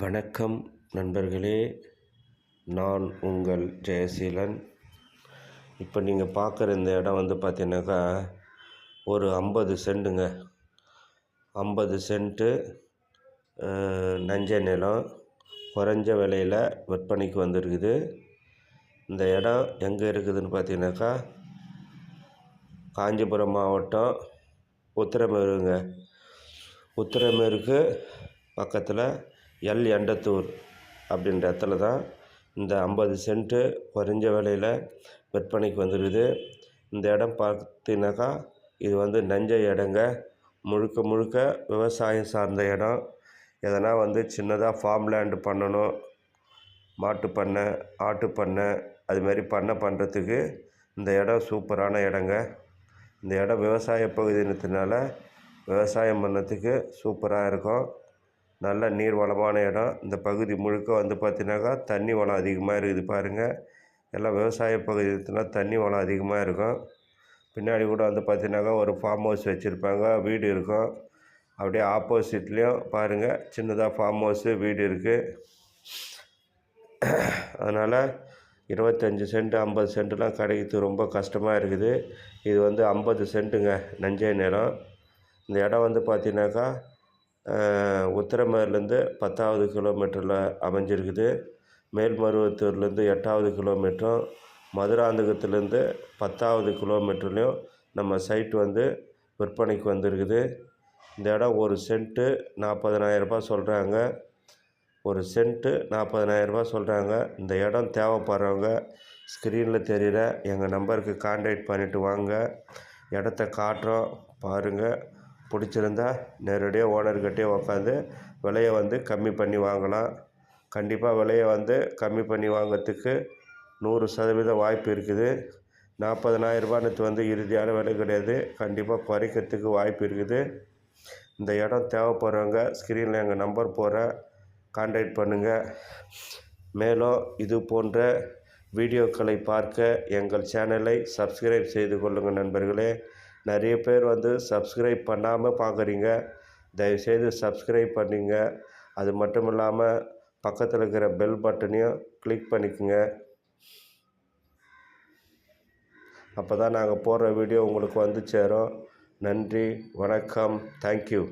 வணக்கம் நண்பர்களே நான் உங்கள் ஜெயசீலன். இப்போ நீங்கள் பார்க்குற இந்த இடம் வந்து பார்த்தீங்கன்னாக்கா ஒரு ஐம்பது சென்ட்டுங்க ஐம்பது சென்ட்டு நஞ்சை நிலம் குறைஞ்ச விலையில் விற்பனைக்கு வந்திருக்குது. இந்த இடம் எங்கே இருக்குதுன்னு பார்த்தீங்கன்னாக்கா காஞ்சிபுரம் மாவட்டம் உத்திரமேருங்க. உத்திரமேருக்கு பக்கத்தில் எல் எண்டத்தூர் அப்படின்ற இடத்துல தான் இந்த ஐம்பது சென்ட்டு குறைஞ்ச விலையில் விற்பனைக்கு வந்துருக்குது இந்த இடம் பார்த்தீங்கன்னாக்கா இது வந்து நஞ்ச இடங்க முழுக்க முழுக்க விவசாயம் சார்ந்த இடம். எதனா வந்து சின்னதாக ஃபார்ம் லேண்டு பண்ணணும். மாட்டு பண்ணை ஆட்டு பண்ணை அதுமாரி பண்ணை பண்ணுறதுக்கு இந்த இடம் சூப்பரான இடங்க. இந்த இடம் விவசாய பகுதினத்தினால விவசாயம் பண்ணுறதுக்கு சூப்பராக இருக்கும். நல்ல நீர் வளமான இடம். இந்த பகுதி முழுக்க வந்து பார்த்தீங்கன்னாக்கா தண்ணி வளம் அதிகமாக இருக்குது பாருங்கள் எல்லாம் விவசாய பகுதினா தண்ணி வளம் அதிகமாக இருக்கும். பின்னாடி கூட வந்து பார்த்தீங்கன்னாக்கா ஒரு ஃபார்ம் ஹவுஸ் வச்சுருப்பாங்க. வீடு இருக்கும். அப்படியே ஆப்போசிட்லேயும் பாருங்கள் சின்னதாக ஃபார்ம் ஹவுஸு வீடு இருக்குது அதனால் இருபத்தஞ்சி சென்ட் ஐம்பது சென்ட்டுலாம் கிடைக்கிறது ரொம்ப கஷ்டமாக இருக்குது. இது வந்து ஐம்பது சென்ட்டுங்க நஞ்சை நிலம். இந்த இடம் வந்து பார்த்தீங்கன்னாக்கா உத்திரமேர்லேருந்து பத்தாவது கிலோமீட்டரில் அமைஞ்சிருக்குது. மேல்மருவத்தூர்லேருந்து எட்டாவது கிலோமீட்டரும் மதுராந்தகத்துலேருந்து பத்தாவது கிலோமீட்டர்லேயும் நம்ம சைட் வந்து விற்பனைக்கு வந்திருக்குது. இந்த இடம் ஒரு சென்ட்டு நாற்பதனாயிரரூபா சொல்கிறாங்க ஒரு சென்ட்டு நாற்பதனாயிரரூபா சொல்கிறாங்க இந்த இடம் தேவைப்படுறவங்க ஸ்க்ரீனில் தெரிகிற எங்கள் நம்பருக்கு கான்டாக்ட் பண்ணிவிட்டு வாங்க. இடத்த காட்டுறோம். பாருங்கள் பிடிச்சிருந்தா நேரடியாக ஓனர்கிட்டயே உக்காந்து விலைய வந்து கம்மி பண்ணி வாங்கலாம். கண்டிப்பாக விலைய வந்து கம்மி பண்ணி வாங்கிறதுக்கு நூறு சதவீதம் வாய்ப்பு இருக்குது. நாற்பதனாயிரரூபான்றது வந்து இறுதியான விலை கிடையாது. கண்டிப்பாக குறைக்கிறதுக்கு வாய்ப்பு இருக்குது. இந்த இடம் தேவைப்படுறவங்க ஸ்க்ரீனில் எங்கள் நம்பர் போகிறேன் கான்டாக்ட் பண்ணுங்கள் மேலும் இது போன்ற வீடியோக்களை பார்க்க எங்கள் சேனலை சப்ஸ்கிரைப் செய்து கொள்ளுங்கள் நண்பர்களே. நிறைய பேர் வந்து சப்ஸ்கிரைப் பண்ணாமல் பார்க்குறீங்க தயவுசெய்து சப்ஸ்கிரைப் பண்ணிங்க. அது மட்டும் இல்லாமல் பக்கத்தில் இருக்கிற பெல் பட்டனையும் கிளிக் பண்ணிக்கோங்க. அப்போ தான் நாங்கள் போடுற வீடியோ உங்களுக்கு வந்து சேரும். நன்றி வணக்கம். தேங்க்யூ